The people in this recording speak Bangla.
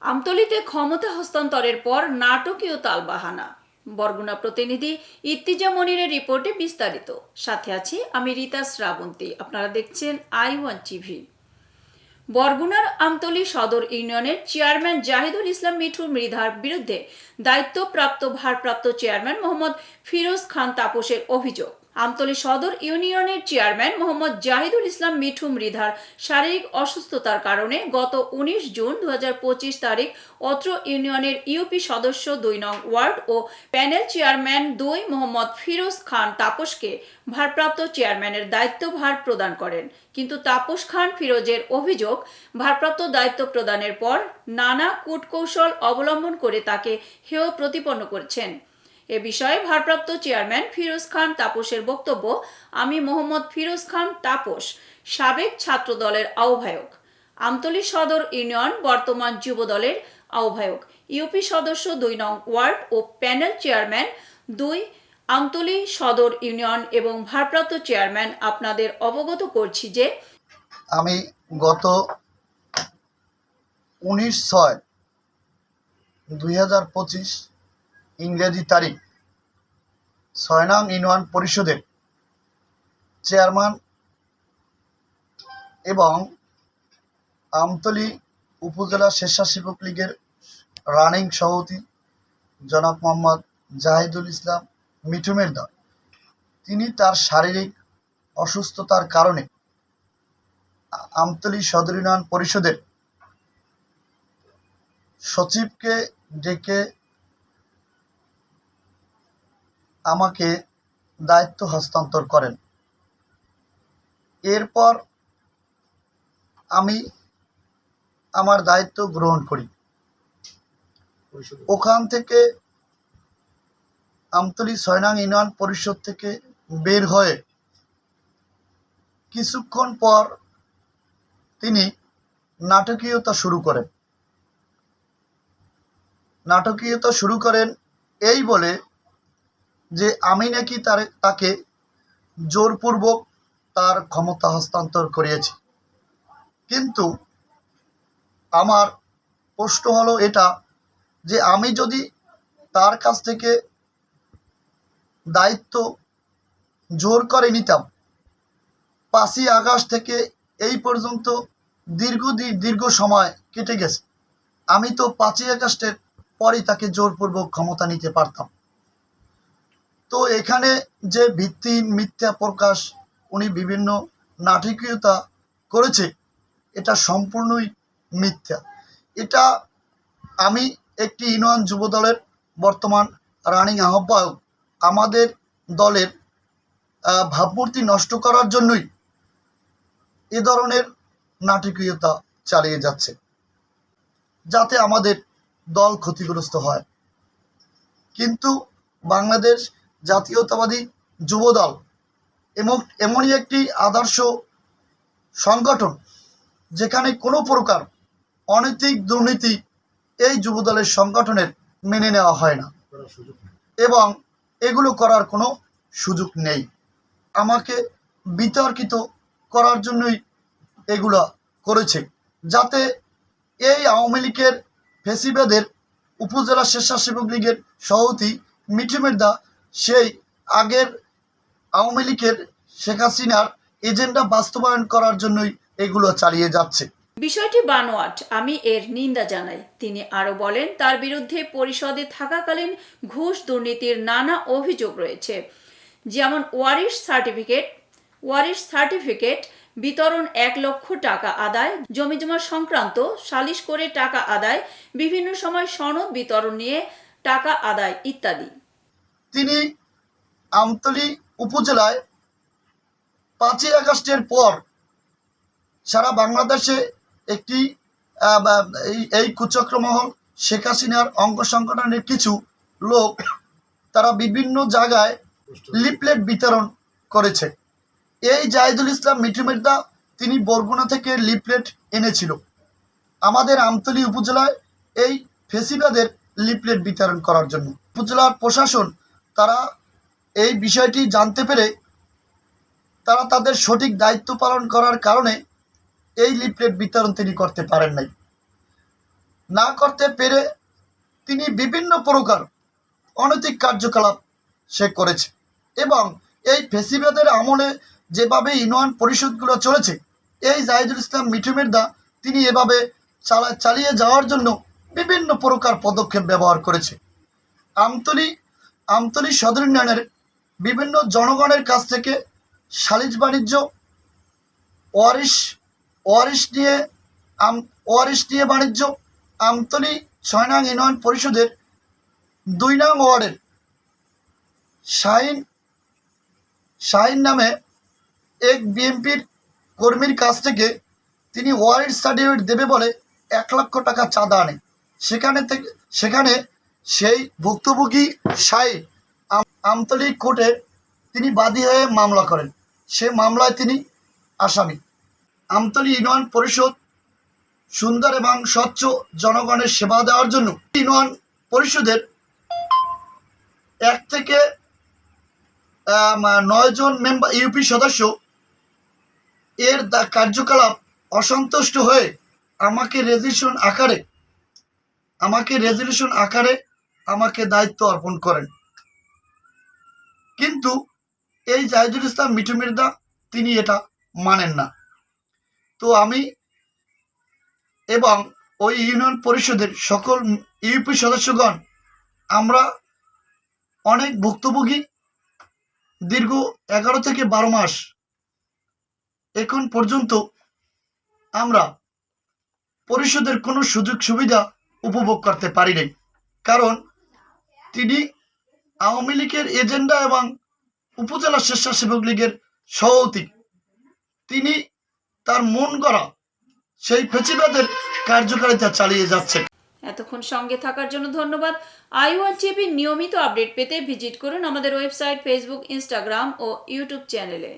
আমতলিতে ক্ষমতা হস্তান্তরের পর নাটকীয় তালবাহানা। বরগুনা প্রতিনিধি ইত্তিজা মনিরের রিপোর্টে বিস্তারিত। সাথে আছি আমি রীতা শ্রাবন্তী। আপনারা দেখছেন আই ওয়ান টিভি। বরগুনার আমতলী সদর ইউনিয়নের চেয়ারম্যান জাহিদুল ইসলাম মিঠু মৃধার বিরুদ্ধে দায়িত্বপ্রাপ্ত, ভারপ্রাপ্ত চেয়ারম্যান মোহাম্মদ ফিরোজ খান তাপসের অভিযোগ। আমতলী সদর ইউনিয়নের চেয়ারম্যান মোহাম্মদ জাহিদুল ইসলাম মিঠু মৃধার শারীরিক অসুস্থতার কারণে গত উনিশ জুন দু হাজার পঁচিশ তারিখ অত্র ইউনিয়নের ইউপি সদস্য দুই নং ওয়ার্ড ও প্যানেল চেয়ারম্যান দুই মোহাম্মদ ফিরোজ খান তাপসকে ভারপ্রাপ্ত চেয়ারম্যানের দায়িত্বভার প্রদান করেন। কিন্তু তাপস খান ফিরোজের অভিযোগ, ভারপ্রাপ্ত দায়িত্ব প্রদানের পর নানা কূটকৌশল অবলম্বন করে তাকে হেয় প্রতিপন্ন করছেন। এ বিষয়ে ভারপ্রাপ্ত চেয়ারম্যান ফিরোজ খান তাপসের বক্তব্য, আমি মোহাম্মদ ফিরোজ খান তাপস, সাবেক ছাত্র দলের আহ্বায়ক। আমতলী সদর ইউনিয়ন, বর্তমান যুব দলের আহ্বায়ক। ইউপি সদস্য দুই নং ওয়ার্ড ও প্যানেল চেয়ারম্যান দুই আমতলী সদর ইউনিয়ন এবং ভারপ্রাপ্ত চেয়ারম্যান, আপনাদের অবগত করছি যে আমি গত উনিশ ছয় দুই হাজার পঁচিশ ইংরেজি তারিখ ছয় নং ইউনিয়ন পরিষদের চেয়ারম্যান এবং আমতলী উপজেলা স্বেচ্ছাসেবক লীগের রানিং সভাপতি জনাব মোহাম্মদ জাহিদুল ইসলাম মিঠুমের দল তিনি তার শারীরিক অসুস্থতার কারণে আমতলী সদর ইউনিয়ন পরিষদের সচিবকে ডেকে আমাকে দায়িত্ব হস্তান্তর করেন। এরপর আমি আমার দায়িত্ব গ্রহণ করি। ওখান থেকে আমতলী সয়নাং ইউনিয়ন পরিষদ থেকে বের হয়ে কিছুক্ষণ পর তিনি নাটকীয়তা শুরু করেন। নাটকীয়তা শুরু করেন এই বলে যে আমি নাকি তার, তাকে জোরপূর্বক তার ক্ষমতা হস্তান্তর করিয়েছি। কিন্তু আমার প্রশ্ন হলো এটা যে আমি যদি তার কাছ থেকে দায়িত্ব জোর করে নিতাম, পাঁচই আগস্ট থেকে এই পর্যন্ত দীর্ঘদিন দীর্ঘ সময় কেটে গেছে। আমি তো পাঁচই আগস্টের পরই তাকে জোরপূর্বক ক্ষমতা নিতে পারতাম। তো এখানে যে ভিত্তিহীন মিথ্যা প্রকাশ, উনি বিভিন্ন নাটকীয়তা করেছে, এটা সম্পূর্ণই মিথ্যা। এটা আমি একটি ইউনিয়ন যুব দলের বর্তমান রানিং আহ্বায়ক। আমাদের দলের ভাবমূর্তি নষ্ট করার জন্যই এ ধরনের নাটকীয়তা চালিয়ে যাচ্ছে, যাতে আমাদের দল ক্ষতিগ্রস্ত হয়। কিন্তু বাংলাদেশ জাতীয়তাবাদী যুবদল এবং এমনই একটি আদর্শ সংগঠন যেখানে কোনো প্রকার অনৈতিক দুর্নীতি এই যুবদলের সংগঠনের মেনে নেওয়া হয় না। এবং এগুলো করার কোনো সুযোগ নেই। আমাকে বিতর্কিত করার জন্যই এগুলো করেছে, যাতে এই আওয়ামী লীগের ফেসিবাদের উপজেলা স্বেচ্ছাসেবক লীগের সভাপতি মিঠু মির্দা সেই আগের আওয়ামী লীগের শেখ হাসিনার এজেন্ডা বাস্তবায়ন করার জন্যই এগুলো চালিয়ে যাচ্ছে। বিষয়টি বানোয়াট, আমি এর নিন্দা জানাই। তিনি আরও বলেন, তার বিরুদ্ধে পরিষদে থাকাকালীন ঘুষ দুর্নীতির নানা অভিযোগ রয়েছে, যেমন ওয়ারিশ সার্টিফিকেট ওয়ারিশ সার্টিফিকেট, বিতরণ এক লক্ষ টাকা আদায় জমিজমা সংক্রান্ত, সালিশ করে টাকা আদায়, বিভিন্ন সময় সনদ বিতরণ নিয়ে টাকা আদায় ইত্যাদি। তিনি আমতলী উপজেলায় পাঁচই আগস্টের পর সারা বাংলাদেশে একটি এই কুচক্রমহল শেখ হাসিনার অঙ্গ সংগঠনের কিছু লোক তারা বিভিন্ন জায়গায় লিফলেট বিতরণ করেছে। এই জাহিদুল ইসলাম, মিঠু মির্দা, তিনি বরগুনা থেকে লিপলেট এনেছিল। আমাদের আমতলী উপজেলায় এই ফেসিবাদের লিপলেট বিতরণ করার জন্য। উপজেলার প্রশাসন তারা এই বিষয়টি জানতে পেরে তারা তাদের সঠিক দায়িত্ব পালন করার কারণে এই লিফলেট বিতরণ তিনি করতে পারেন নাই। না করতে পেরে তিনি বিভিন্ন প্রকার অনৈতিক কার্যকলাপ সে করেছে এবং এই ফেসিবাদের আমলে যেভাবে ইউনিয়ন পরিষদগুলো চলেছে, এই জাহিদুল ইসলাম, মিঠু মির্দা, তিনি এভাবে চালা, চালিয়ে যাওয়ার জন্য বিভিন্ন প্রকার পদক্ষেপ ব্যবহার করেছে। আমতলি আমতলি সদর ইউনিয়নের বিভিন্ন জনগণের কাছ থেকে সালিজ বাণিজ্য, ওয়ারিশ ওয়ারিশ নিয়ে আম, ওয়ারিশ নিয়ে বাণিজ্য, আমতলি ছয় নং ইউনিয়ন পরিষদের দুই নং ওয়ার্ডের শাহিন শাহিন নামে এক বিএনপির কর্মীর কাছ থেকে তিনি ওয়ারেন্ট সার্টিফিকেট দেবে বলে এক লক্ষ টাকা চাঁদা আনে। সেখানে থেকে, সেখানে সেই ভুক্তভোগী আম- আমতলী কোর্টে তিনি বাদী হয়ে মামলা করেন। সে মামলায় তিনি আসামি। আমতলী ইউনিয়ন পরিষদ সুন্দর এবং স্বচ্ছ জনগণের সেবা দেওয়ার জন্য ইউনিয়ন পরিষদের এক থেকে আম, নয় জন মেম্বার ইউপি সদস্য এর কার্যকলাপ অসন্তুষ্ট হয়ে আমাকে রেজলিউশন আকারে আমাকে রেজলিউশন আকারে আমাকে দায়িত্ব অর্পণ করেন। কিন্তু এই জাহিদুল ইসলাম মিঠু মির্দা তিনি এটা মানেন না। তো আমি এবং ওই ইউনিয়ন পরিষদের সকল ইউপি সদস্যগণ, আমরা অনেক ভুক্তভোগী। দীর্ঘ এগারো থেকে বারো মাস এখন পর্যন্ত আমরা পরিষদের কোনো সুযোগ সুবিধা উপভোগ করতে পারি নাই। কারণ তিনি আওয়ামী লীগের এজেন্ডা এবং উপজেলা স্বেচ্ছাসেবক লীগের সভাপতি। তিনি তার মন করা সেই ফেচিবাদের কার্যকারিতা চালিয়ে যাচ্ছেন। এতক্ষণ সঙ্গে থাকার জন্য ধন্যবাদ। আই ওয়ান টিভির নিয়মিত আপডেট পেতে ভিজিট করুন আমাদের ওয়েবসাইট, ফেসবুক, ইনস্টাগ্রাম ও ইউটিউব চ্যানেলে।